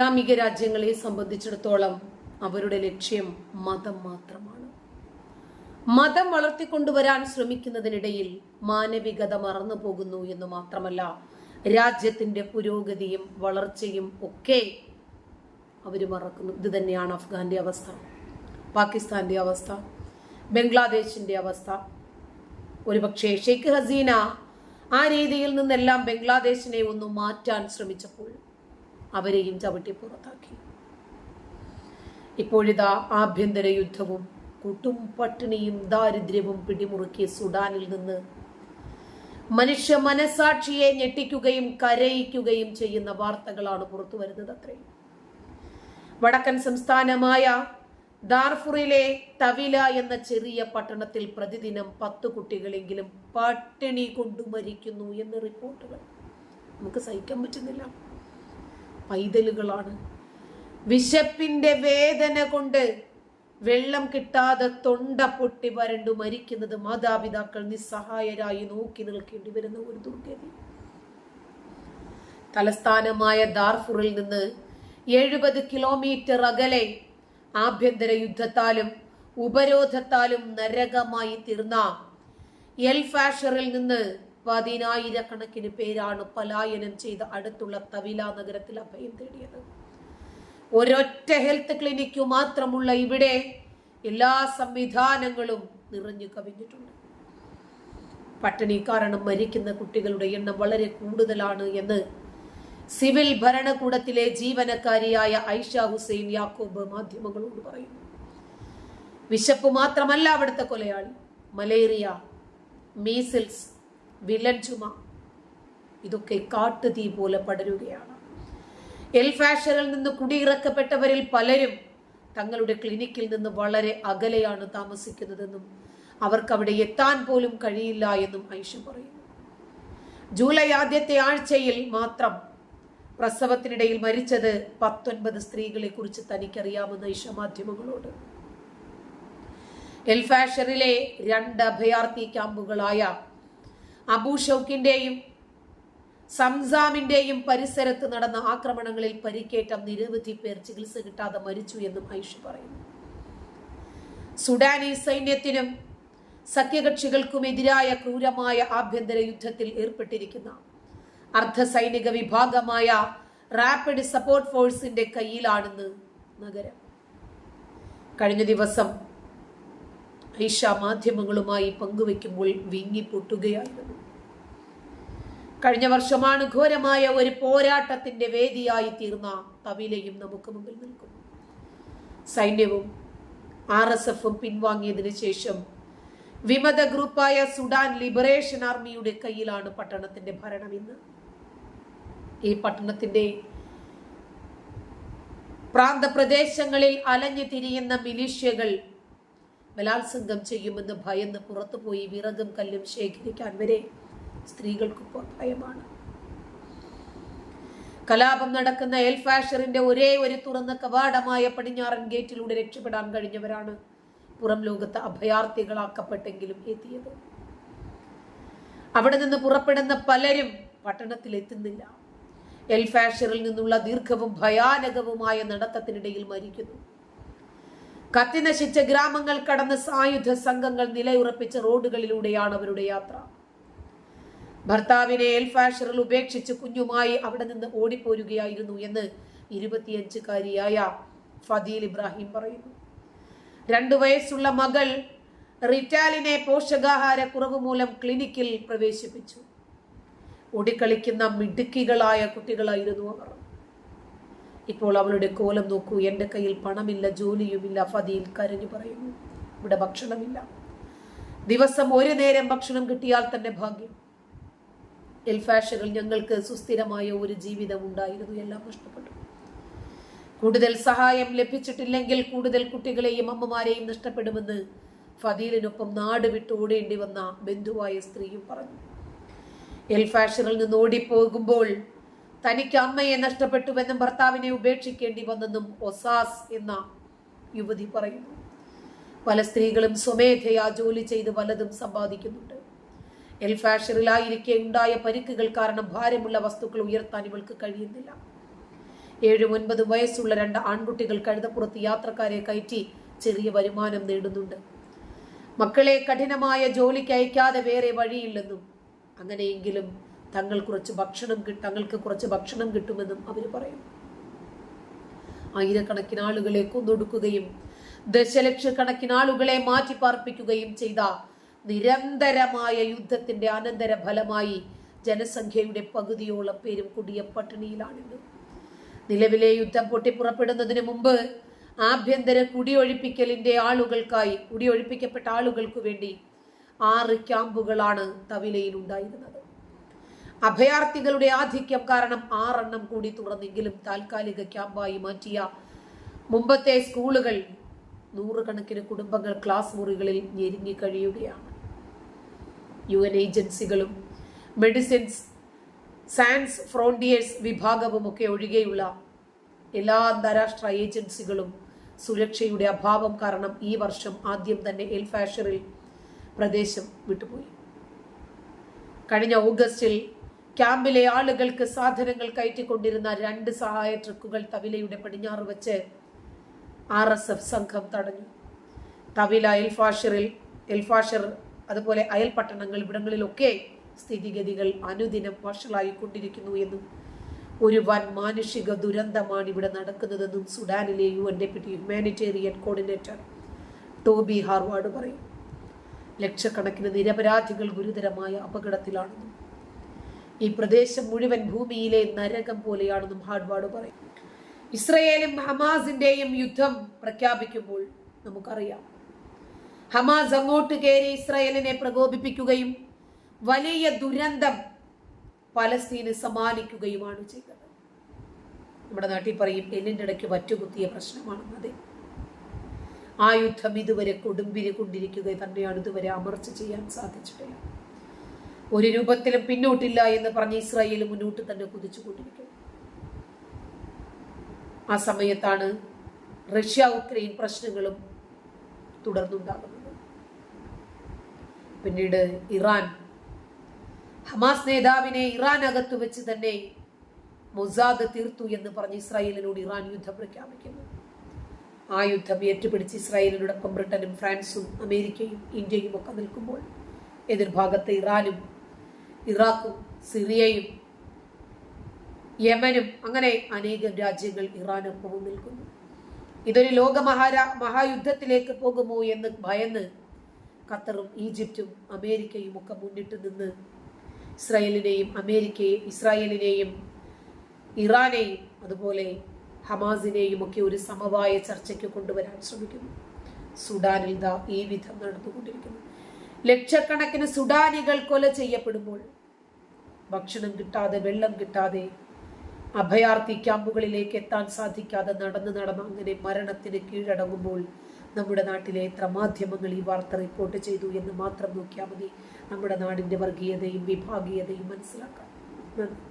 ഇസ്ലാമിക രാജ്യങ്ങളെ സംബന്ധിച്ചിടത്തോളം അവരുടെ ലക്ഷ്യം മതം മാത്രമാണ്. മതം വളർത്തിക്കൊണ്ടുവരാൻ ശ്രമിക്കുന്നതിനിടയിൽ മാനവികത മറന്നു പോകുന്നു എന്ന് മാത്രമല്ല രാജ്യത്തിന്റെ പുരോഗതിയും വളർച്ചയും ഒക്കെ അവർ മറക്കുന്നു. ഇത് തന്നെയാണ് അഫ്ഗാന്റെ അവസ്ഥ പാകിസ്ഥാന്റെ അവസ്ഥ ബംഗ്ലാദേശിന്റെ അവസ്ഥ. ഒരുപക്ഷെ ഷെയ്ഖ് ഹസീന ആ രീതിയിൽ നിന്നെല്ലാം ബംഗ്ലാദേശിനെ ഒന്ന് മാറ്റാൻ ശ്രമിച്ചപ്പോൾ അവരെയും ചവിട്ടി പുറത്താക്കി. ഇപ്പോഴിതാ ആഭ്യന്തര യുദ്ധവും കൂട്ടും പട്ടിണിയും ദാരിദ്ര്യവും പിടിമുറുക്കിയ സുഡാനിൽ നിന്ന് മനുഷ്യ മനസാക്ഷിയെ ഞെട്ടിക്കുകയും കരയിക്കുകയും ചെയ്യുന്ന വാർത്തകളാണ് പുറത്തു വരുന്നത് അത്രയും വടക്കൻ സംസ്ഥാനമായ ദാർഫുറിലെ തവില എന്ന ചെറിയ പട്ടണത്തിൽ പ്രതിദിനം പത്ത് കുട്ടികളെങ്കിലും പട്ടിണി കൊണ്ടു മരിക്കുന്നു എന്ന് റിപ്പോർട്ടുകൾ. നമുക്ക് സഹിക്കാൻ പറ്റുന്നില്ല. പൈതലുകളാണ്. വിശപ്പിന്റെ വേദന കൊണ്ട് വെള്ളം കിട്ടാതെ തൊണ്ട പൊട്ടി വരണ്ടു മരിക്കുന്നത് മാതാപിതാക്കൾ നിസ്സഹായരായി നോക്കി നിൽക്കേണ്ടി വരുന്ന ഒരു ദുർഗതി. തലസ്ഥാനമായ ദാർഫുറിൽ നിന്ന് എഴുപത് കിലോമീറ്റർ അകലെ ആഭ്യന്തര യുദ്ധത്താലും ഉപരോധത്താലും നരകമായി തീർന്ന എൽ ഫാഷറിൽ നിന്ന് പതിനായിരക്കണക്കിന് പേരാണ് പലായനം ചെയ്ത് അടുത്തുള്ള തവില നഗരത്തിൽ അഭയം തേടിയത്. ഒരൊറ്റ ഹെൽത്ത് ക്ലിനിക്കു മാത്രമുള്ള ഇവിടെ എല്ലാ സംവിധാനങ്ങളും നിറഞ്ഞു കവിഞ്ഞിട്ടുണ്ട്. പട്ടിണി കാരണം മരിക്കുന്ന കുട്ടികളുടെ എണ്ണം വളരെ കൂടുതലാണ് എന്ന് സിവിൽ ഭരണകൂടത്തിലെ ജീവനക്കാരിയായ ഐഷ ഹുസൈൻ യാക്കോബ് മാധ്യമങ്ങളോട് പറയുന്നു. വിശപ്പ് മാത്രമല്ല അവിടുത്തെ കൊലയാളി മലേറിയ മീസിൽസ് വില്ലൻ ചുമ. ഇതൊക്കെ കാട്ടുതീ പോലെ പടരുകയാണ്. എൽ ഫാഷനിൽ നിന്ന് കുടിയിറക്കപ്പെട്ടവരിൽ പലരും തങ്ങളുടെ ക്ലിനിക്കിൽ നിന്ന് വളരെ അകലെയാണ് താമസിക്കുന്നതെന്നും അവർക്ക് അവിടെ എത്താൻ പോലും കഴിയില്ല എന്നും ഐഷ പറയുന്നു. ജൂലൈ ആദ്യത്തെ ആഴ്ചയിൽ മാത്രം പ്രസവത്തിനിടയിൽ മരിച്ചത് പത്തൊൻപത് സ്ത്രീകളെ കുറിച്ച് തനിക്കറിയാമെന്ന് ഐഷ മാധ്യമങ്ങളോട് എൽഫാഷറിലെ രണ്ട് അഭയാർത്ഥി ക്യാമ്പുകളായ അബൂ ഷൗക്കിന്റെയും സംസാമിന്റെയും പരിസരത്ത് നടന്ന ആക്രമണങ്ങളിൽ പരിക്കേറ്റ നിരവധി പേർ ചികിത്സ കിട്ടാതെ മരിച്ചു എന്നും ഐഷ പറയുന്നു. സുഡാനി സൈന്യത്തിനും സഖ്യകക്ഷികൾക്കുമെതിരായ ക്രൂരമായ ആഭ്യന്തര യുദ്ധത്തിൽ ഏർപ്പെട്ടിരിക്കുന്ന അർദ്ധ സൈനിക വിഭാഗമായ റാപ്പിഡ് സപ്പോർട്ട് ഫോഴ്സിന്റെ കയ്യിലാണെന്ന് നഗരം. കഴിഞ്ഞ ദിവസം ഐഷ മാധ്യമങ്ങളുമായി പങ്കുവെക്കുമ്പോൾ വിങ്ങി പൊട്ടുകയായിരുന്നു കഴിഞ്ഞ വർഷമാണ് ഘോരമായ ഒരു പോരാട്ടത്തിന്റെ വേദിയായി തീർന്ന തവിലയും നമുക്ക് മുമ്പിൽ നിൽക്കുന്നു സൈന്യവും ആർ എസ് എഫും പിൻവാങ്ങിയതിനു ശേഷം വിമത ഗ്രൂപ്പായ സുഡാൻ ലിബറേഷൻ ആർമിയുടെ കയ്യിലാണ് പട്ടണത്തിന്റെ ഭരണം ഇന്ന്. ഈ പട്ടണത്തിന്റെ പ്രാന്തപ്രദേശങ്ങളിൽ അലഞ്ഞു തിരിയുന്ന മിലീഷ്യകൾ ബലാത്സംഗം ചെയ്യുമെന്ന് ഭയന്ന് പുറത്തുപോയി വിറകും കല്ലും ശേഖരിക്കാൻ വരെ സ്ത്രീകൾക്കിപ്പോൾ ഭയമാണ്. കലാപം നടക്കുന്ന എൽ ഫാഷറിന്റെ ഒരേ ഒരു തുറന്ന കവാടമായ പടിഞ്ഞാറൻ ഗേറ്റിലൂടെ രക്ഷപ്പെടാൻ കഴിഞ്ഞവരാണ് പുറം ലോകത്ത് അഭയാർത്ഥികളാക്കപ്പെട്ടെങ്കിലും എത്തിയത്. അവിടെ നിന്ന് പുറപ്പെടുന്ന പലരും പട്ടണത്തിൽ എത്തുന്നില്ല. എൽ ഫാഷറിൽ നിന്നുള്ള ദീർഘവും ഭയാനകവുമായ നടത്തത്തിനിടയിൽ മരിക്കുന്നു. കത്തിനശിച്ച ഗ്രാമങ്ങൾ കടന്ന് സായുധ സംഘങ്ങൾ നിലയുറപ്പിച്ച റോഡുകളിലൂടെയാണ് അവരുടെ യാത്ര. ഭർത്താവിനെ എൽഫാഷറിൽ ഉപേക്ഷിച്ച് കുഞ്ഞുമായി അവിടെ നിന്ന് ഓടിപ്പോരുകയായിരുന്നു എന്ന് ഇരുപത്തിയഞ്ചുകാരിയായ ഫദീൽ ഇബ്രാഹിം പറയുന്നു. രണ്ടു വയസ്സുള്ള മകൾ റിറ്റാലിനെ പോഷകാഹാരക്കുറവ് മൂലം ക്ലിനിക്കിൽ പ്രവേശിപ്പിച്ചു. ഓടിക്കളിക്കുന്ന മിടുക്കികളായ കുട്ടികളായിരുന്നു അവർ. ഇപ്പോൾ അവളുടെ കോലം നോക്കൂ എന്റെ കയ്യിൽ പണമില്ല ജോലിയുമില്ല ഫതിയിൽ കരഞ്ഞു പറയുന്നു. ഇവിടെ ഭക്ഷണമില്ല. ദിവസം ഒരു നേരം ഭക്ഷണം കിട്ടിയാൽ തന്നെ ഭാഗ്യം. എൽഫാഷകൾ ഞങ്ങൾക്ക് സുസ്ഥിരമായ ഒരു ജീവിതം ഉണ്ടായിരുന്നു. എല്ലാം നഷ്ടപ്പെട്ടു. കൂടുതൽ സഹായം ലഭിച്ചിട്ടില്ലെങ്കിൽ കൂടുതൽ കുട്ടികളെയും അമ്മമാരെയും നഷ്ടപ്പെടുമെന്ന് ഫദീലിനൊപ്പം നാട് വിട്ട് ഓടേണ്ടി വന്ന ബന്ധുവായ സ്ത്രീയും പറഞ്ഞു. എൽഫാഷറിൽ നിന്ന് ഓടിപ്പോകുമ്പോൾ തനിക്ക് അമ്മയെ നഷ്ടപ്പെട്ടുവെന്നും ഭർത്താവിനെ ഉപേക്ഷിക്കേണ്ടി വന്നെന്നും ഒസാസ് എന്ന യുവതി പറയുന്നു. പല സ്ത്രീകളും സ്വമേധയാ ജോലി ചെയ്ത് പലതും സമ്പാദിക്കുന്നുണ്ട്. എൽ ഫാഷറിലായിരിക്കെ ഉണ്ടായ പരിക്കുകൾ കാരണം ഭാരമുള്ള വസ്തുക്കൾ ഉയർത്താൻ ഇവൾക്ക് കഴിയുന്നില്ല. ഏഴും ഒൻപതും വയസ്സുള്ള രണ്ട് ആൺകുട്ടികൾ കഴുതപ്പുറത്ത് യാത്രക്കാരെ കയറ്റി ചെറിയ വരുമാനം നേടുന്നുണ്ട്. മക്കളെ കഠിനമായ ജോലിക്ക് അയക്കാതെ വേറെ വഴിയില്ലെന്നും അങ്ങനെയെങ്കിലും തങ്ങൾ കുറച്ച് ഭക്ഷണം തങ്ങൾക്ക് കുറച്ച് ഭക്ഷണം കിട്ടുമെന്നും അവർ പറയും. ആയിരക്കണക്കിന് ആളുകളെ കൊന്നൊടുക്കുകയും ദശലക്ഷക്കണക്കിന് ആളുകളെ മാറ്റിപ്പാർപ്പിക്കുകയും ചെയ്ത നിരന്തരമായ യുദ്ധത്തിന്റെ അനന്തര ഫലമായി ജനസംഖ്യയുടെ പകുതിയോളം പേരും കുടിയ പട്ടിണിയിലാണിന്ന്. നിലവിലെ യുദ്ധം പൊട്ടിപ്പുറപ്പെടുന്നതിന് മുമ്പ് ആഭ്യന്തര കുടിയൊഴിപ്പിക്കലിന്റെ ആളുകൾക്കായി കുടിയൊഴിപ്പിക്കപ്പെട്ട ആളുകൾക്ക് വേണ്ടി ആറ് ക്യാമ്പുകളാണ് തവിലയിൽ ഉണ്ടായിരുന്നത് അഭയാർത്ഥികളുടെ ആധിക്യം കാരണം ആറെണ്ണം കൂടി തുറന്നെങ്കിലും താൽക്കാലിക ക്യാമ്പായി മാറ്റിയ മുമ്പത്തെ സ്കൂളുകൾ നൂറുകണക്കിന് കുടുംബങ്ങൾ ക്ലാസ് മുറികളിൽ ഞെരുങ്ങി കഴിയുകയാണ്. യു എൻ ഏജൻസികളും മെഡിസിൻസ് സയൻസ് ഫ്രോണ്ടിയേഴ്സ് വിഭാഗവും ഒക്കെ ഒഴികെയുള്ള എല്ലാ അന്താരാഷ്ട്ര ഏജൻസികളും സുരക്ഷയുടെ അഭാവം കാരണം ഈ വർഷം ആദ്യം തന്നെ എൽ ഫാഷറിൽ പ്രദേശം വിട്ടുപോയി. കഴിഞ്ഞ ഓഗസ്റ്റിൽ ക്യാമ്പിലെ ആളുകൾക്ക് സാധനങ്ങൾ കയറ്റിക്കൊണ്ടിരുന്ന രണ്ട് സഹായ ട്രക്കുകൾ തവിലയുടെ പടിഞ്ഞാറ് വെച്ച് ആർ എസ് എഫ് സംഘം തടഞ്ഞു. തവില എൽഫാഷറിൽ എൽഫാഷർ അതുപോലെ അയൽ പട്ടണങ്ങൾ ഇവിടങ്ങളിലൊക്കെ സ്ഥിതിഗതികൾ അനുദിനം വഷളായിക്കൊണ്ടിരിക്കുന്നു എന്നും ഒരു വൻ മാനുഷിക ദുരന്തമാണ് ഇവിടെ നടക്കുന്നതെന്നും സുഡാനിലെ U N deputy humanitarian coordinator Toby Harward പറയും. ലക്ഷക്കണക്കിന് നിരപരാധികൾ ഗുരുതരമായ അപകടത്തിലാണെന്നും ഈ പ്രദേശം മുഴുവൻ ഭൂമിയിലെ നരകം പോലെയാണെന്നും ഹാർവാർഡ് പറയും. ഇസ്രയേലും ഹമാസിന്റെയും യുദ്ധം പ്രഖ്യാപിക്കുമ്പോൾ നമുക്കറിയാം ഹമാസ് അങ്ങോട്ട് കയറി ഇസ്രയേലിനെ പ്രകോപിപ്പിക്കുകയും വലിയ ദുരന്തം പലസ്തീന് സമ്മാനിക്കുകയുമാണ് ചെയ്തത്. നമ്മുടെ നാട്ടിൽ പറയും എല്ലിന്റെ ഇടയ്ക്ക് വറ്റുകുത്തിയ പ്രശ്നമാണെന്ന് അതെ. ആ യുദ്ധം ഇതുവരെ കൊടുമ്പിരി കൊണ്ടിരിക്കുക തന്നെയാണ് ഇതുവരെ അമർച്ച ചെയ്യാൻ സാധിച്ചിട്ടില്ല. ഒരു രൂപത്തിലും പിന്നോട്ടില്ല എന്ന് പറഞ്ഞ് ഇസ്രായേൽ മുന്നോട്ട് തന്നെ കുതിച്ചുകൊണ്ടിരിക്കുന്നു. ആ സമയത്താണ് റഷ്യ ഉക്രൈൻ പ്രശ്നങ്ങളും തുടർന്നുണ്ടാകുന്നത്. പിന്നീട് ഇറാൻ. ഹമാസ് നേതാവിനെ ഇറാൻ അകത്ത് വെച്ച് തന്നെ മൊസാദ് തീർത്തു എന്ന് പറഞ്ഞ് ഇസ്രായേലിനോട് ഇറാൻ യുദ്ധം പ്രഖ്യാപിക്കുന്നു. ആ യുദ്ധം ഏറ്റുപിടിച്ച് ഇസ്രായേലിനോടൊപ്പം ബ്രിട്ടനും ഫ്രാൻസും അമേരിക്കയും ഇന്ത്യയും ഒക്കെ നിൽക്കുമ്പോൾ എതിർഭാഗത്ത് ഇറാനും ഇറാഖും സിറിയയും യമനും അങ്ങനെ അനേകം രാജ്യങ്ങൾ ഇറാനൊപ്പവും നിൽക്കുന്നു. ഇതൊരു ലോക മഹാരാ മഹായുദ്ധത്തിലേക്ക് പോകുമോ എന്ന് ഭയന്ന് ഖത്തറും ഈജിപ്തും അമേരിക്കയും ഒക്കെ മുന്നിട്ട് നിന്ന് ഇസ്രായേലിനെയും അമേരിക്കയെ ഇസ്രായേലിനെയും ഇറാനെയും അതുപോലെ ഹമാസിനെയും ഒക്കെ ഒരു സമവായ ചർച്ചയ്ക്ക് കൊണ്ടുവരാൻ ശ്രമിക്കുന്നു. സുഡാനിൽ ദാ ഈ വിധം നടന്നുകൊണ്ടിരിക്കുന്നു. ലക്ഷക്കണക്കിന് സുഡാനികൾ കൊല ചെയ്യപ്പെടുമ്പോൾ ഭക്ഷണം കിട്ടാതെ വെള്ളം കിട്ടാതെ അഭയാർത്ഥി ക്യാമ്പുകളിലേക്ക് എത്താൻ സാധിക്കാതെ നടന്ന് നടന്ന് അങ്ങനെ മരണത്തിന് കീഴടങ്ങുമ്പോൾ നമ്മുടെ നാട്ടിലെ എത്ര മാധ്യമങ്ങൾ ഈ വാർത്ത റിപ്പോർട്ട് ചെയ്തു എന്ന് മാത്രം നോക്കിയാൽ മതി. നമ്മുടെ നാടിന്റെ വർഗീയതയും വിഭാഗീയതയും മനസ്സിലാക്കാം. നന്ദി.